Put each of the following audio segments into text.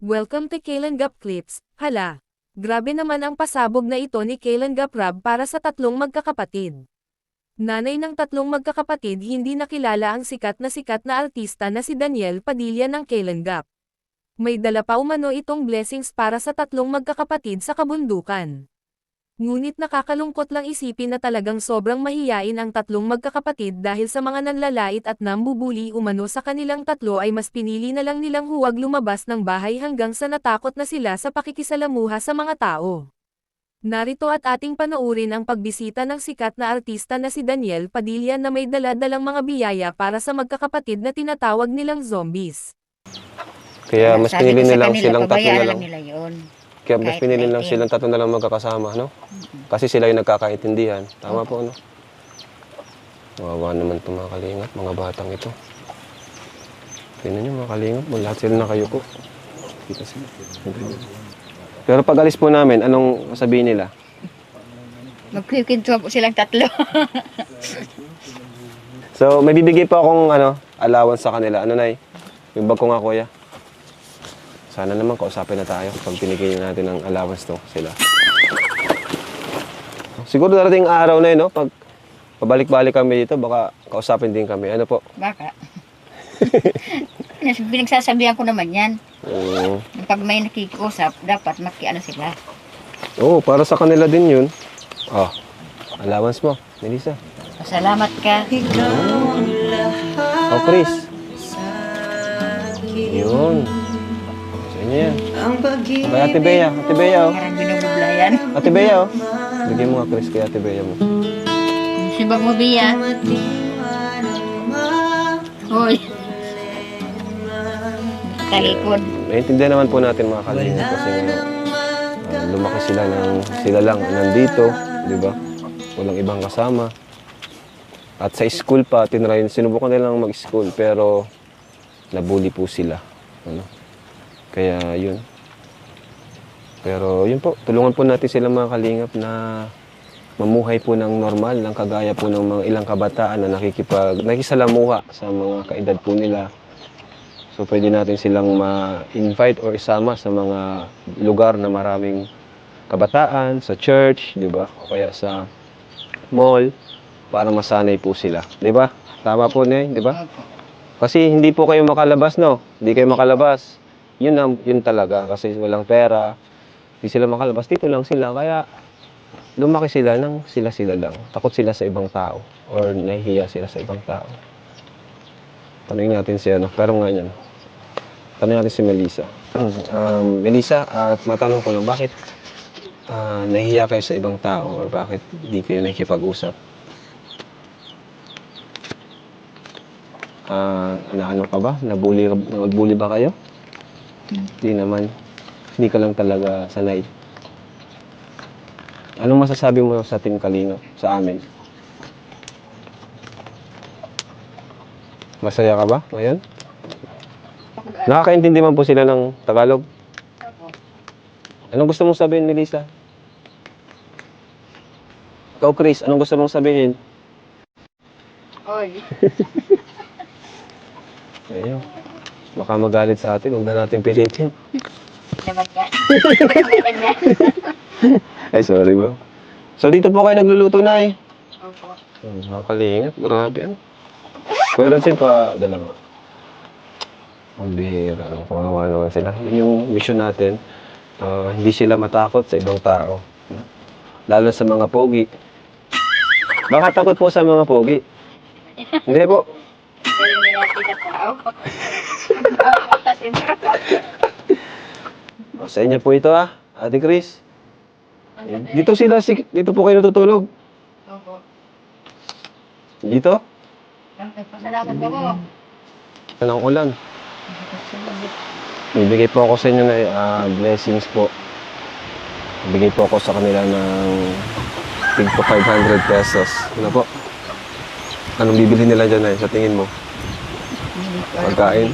Welcome to Kailan Gap Clips. Hala, grabe naman ang pasabog na ito ni Kailan Gap Rab para sa tatlong magkakapatid. Nanay ng tatlong magkakapatid hindi nakilala ang sikat na sikat na artista na si Daniel Padilla ng Kailan Gap. May dala pa umano itong blessings para sa tatlong magkakapatid sa kabundukan. Ngunit nakakalungkot lang isipin na talagang sobrang mahiyain ang tatlong magkakapatid dahil sa mga nanlalait at nambubuli umano sa kanilang tatlo ay mas pinili na lang nilang huwag lumabas ng bahay hanggang sa natakot na sila sa pakikisalamuha sa mga tao. Narito at ating panoorin ang pagbisita ng sikat na artista na si Daniel Padilla na may dala-dalang mga biyaya para sa magkakapatid na tinatawag nilang zombies. Kaya mas pinili nilang silang tatlo na lang. nila yun. Kaya mas kahit pinili lang team. silang tatlo na lang magkakasama, no? Kasi sila yung nagkakaintindihan. Tama po, no? Wawa naman itong mga kalingap, mga batang ito. Tingnan nyo mga kalingap, mo, lahat sila nakayuko. Kita sila. Pero pag alis po namin, anong sabihin nila? Magkikintuwa po silang tatlo. So, may bibigay po akong ano, allowance sa kanila. Ano, Nay? Yung bag ko nga, kuya. Sana naman kausapin na tayo pag binigay natin ng allowance to sila. Siguro darating araw na yun, no? Pag pabalik-balik kami dito, baka kausapin din kami. Ano po? Baka. Pinagsasabihan ko naman yan. Oo. Pag may nakikiusap, dapat makiano sila. Oo, para sa kanila din yun. Oh, allowance mo, Melissa. Pasalamat ka. Oh, Chris. Yun. Sa inyo yan. Kay Ate Bea. Ate Bea, oh. Parang binubublayan. Ate Bea, oh. Bigyan mo nga, Chris, kay Ate Bea mo. Si Bang Mabiya. Hoy. Talikod. Naiintindihan naman po natin mga kalingap kasi nga, ah, lumaki sila ng sila lang nandito, di ba? Walang ibang kasama. At sa school pa, tinry, sinubukan nilang mag-school pero nabully po sila. Ano? Kaya yun. Pero yun po, tulungan po natin sila mga kalingap na mamuhay po ng normal, ng kagaya po ng mga ilang kabataan na nakikipag, nakisalamuha sa mga kaedad po nila. So pwede natin silang ma-invite or isama sa mga lugar na maraming kabataan, sa church, di ba? O kaya sa mall para masanay po sila, di ba? Tama po niya, di ba? Kasi hindi po kayo makalabas, no? Hindi kayo makalabas. Yun ang, yun talaga kasi walang pera. Hindi sila makalabas. Dito lang sila. Kaya lumaki sila ng sila-sila lang. Takot sila sa ibang tao or nahihiya sila sa ibang tao. Tanungin natin si ano. Pero nga yan. Tanungin natin si Melissa. um, Melissa, at matanong ko lang, bakit ah, nahihiya kayo sa ibang tao or bakit hindi kayo nakikipag-usap? Ah, na ano ka ba? Nabully, nabully ba kayo? Hindi naman. Hindi ka lang talaga sanay. Anong masasabi mo sa Team Kalino, sa amin? Masaya ka ba ngayon? Nakakaintindi man po sila ng Tagalog? Anong gusto mong sabihin, Melissa? Ikaw, Chris, anong gusto mong sabihin? Hoy. Ayun. Baka magalit sa atin, huwag na natin pilitin. Naman ka. Ay, sorry bro. So, dito po kayo nagluluto na eh. Opo. Hmm, Nakakalingap. Grabe ano. Kuya Ransin pa, dalawa. Ang bihira. Ano, kawawa naman sila. Yun yung mission natin. Ah, hindi sila matakot sa ibang tao. Lalo sa mga pogi. Baka takot po sa mga pogi. Hindi po. Na natin sa tao. O, Sa inyo po ito ah. Ate Chris. Dito sila, si- dito po kayo natutulog. Opo. Dito? Pasalamat ako. Anong ulan? Bibigay po ako sa inyo na ah, blessings po. Bibigay po ako sa kanila ng tig po 500 pesos. Ano po? Anong bibili nila dyan ay sa tingin mo? Pagkain?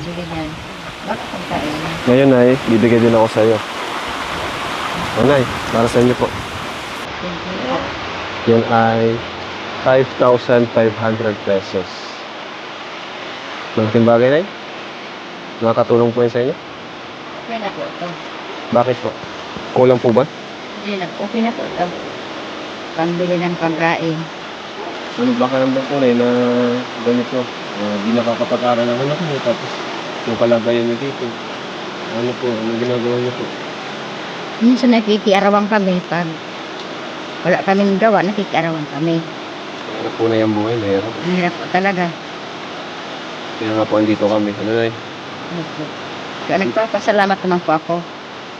Bakit pagkain? Ngayon ay bibigay din ako sa iyo. Anay, para sa inyo po. Thank you. Yan ay 5,500 pesos. Malaking bagay na Nakatulong po yun sa inyo? Okay na po ito. Bakit po? Kulang po ba? Hindi na, okay na po ito. Pambili ng pagkain. Ano ba karamdam po na na ganito? Uh, di nakakapag-aral ng anak niyo tapos yung kalagayan niyo dito. Ano po? Ano ginagawa niyo po? Minsan nakikiarawan kami pag wala kaming gawa, nakikiarawan kami. Ano po na yung buhay? Mahirap. Mahirap po talaga. Kaya nga po andito kami. Ano na Opo. Kaya nagpapasalamat naman po ako.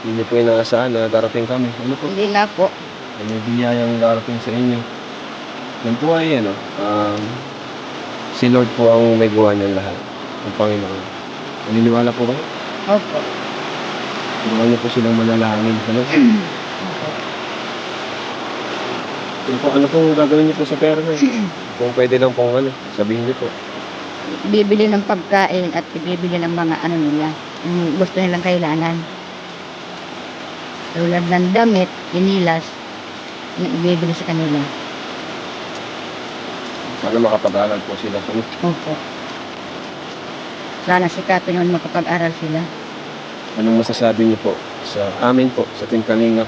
Hindi po inaasahan na darating kami. Ano po? Hindi nga po. May biyayang darating sa inyo. Yan po ay ano, um, si Lord po ang may gawa niyan lahat. Ang Panginoon. Naniniwala po kayo? Opo. Tulungan niyo po silang manalangin. Ano? Opo. Ano po, ano pong gagawin niyo po sa pera na yun? Kung pwede lang pong ano, sabihin niyo po. Bibili ng pagkain at bibili ng mga ano nila. Yung gusto nilang kailangan. Tulad ng damit, inilas, yung ibibili sa kanila. Sana makapag-aral po sila. Ano? Opo. Sana sikapin naman makapag-aral sila. Anong masasabi niyo po sa amin po, sa Team Kalinga?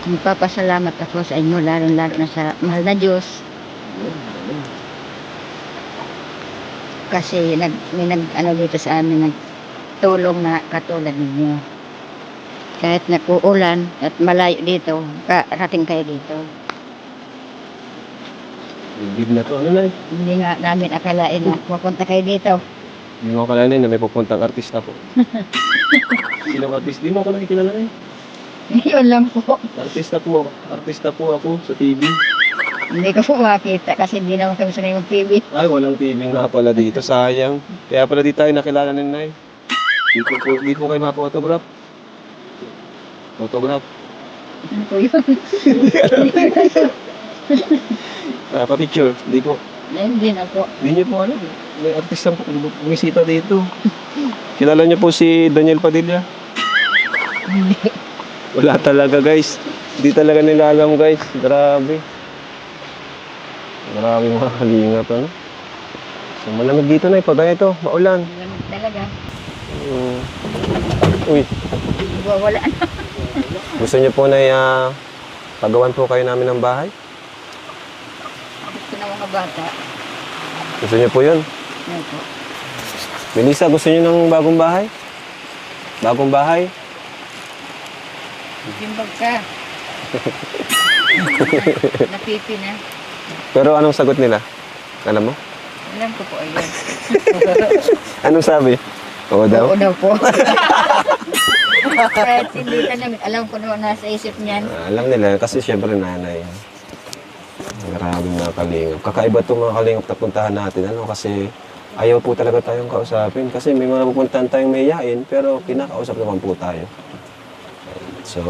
Magpapasalamat ako sa inyo, lalo-lalo na sa mahal na Diyos. Kasi nag, may nag, ano dito sa amin, nagtulong na katulad ninyo. Kahit nag-uulan at malayo dito, karating kayo dito. Big na to. Ano na Hindi nga namin akalain na pupunta kayo dito. Hindi mo akalain na may pupuntang artista po. Sinong artista? Di mo ako nakikilala na eh. Yun lang po. Artista po, artista po ako sa TV. Hindi ko po makita kasi hindi naman kami sa ng TV. Ay, walang TV nga pala dito. Sayang. Kaya pala di tayo nakilala ni Nay. Dito po, di po kayo mapa-autograph. Autograph. Ano po yun? Ah, pa-picture. Di po. Hindi na po. Hindi niyo po ano. May artista po. Bumisita dito. Kilala niyo po si Daniel Padilla? Hindi. Wala talaga guys. Hindi talaga nila alam guys. Grabe. Grabe mga kalingap ano. So malamig dito na pag ganito, maulan. Ganun talaga. Mm. Uy, Wala na. gusto niyo po na uh, pagawan po kayo namin ng bahay? Bata. Gusto niyo po yun? Ano po? Melissa, gusto niyo ng bagong bahay? Bagong bahay? Timbag ka. Napipi na. Pero anong sagot nila? Alam mo? Alam ko po ayun. Anong sabi? Oo daw. Oo daw po. Kahit hindi namin, alam ko naman nasa isip niyan. Ah, alam nila kasi syempre nanay. Grabe mga kalingap. Kakaiba itong mga kalingap na puntahan natin. Ano kasi ayaw po talaga tayong kausapin. Kasi may mga pupuntahan tayong mayayain pero kinakausap naman po tayo. So,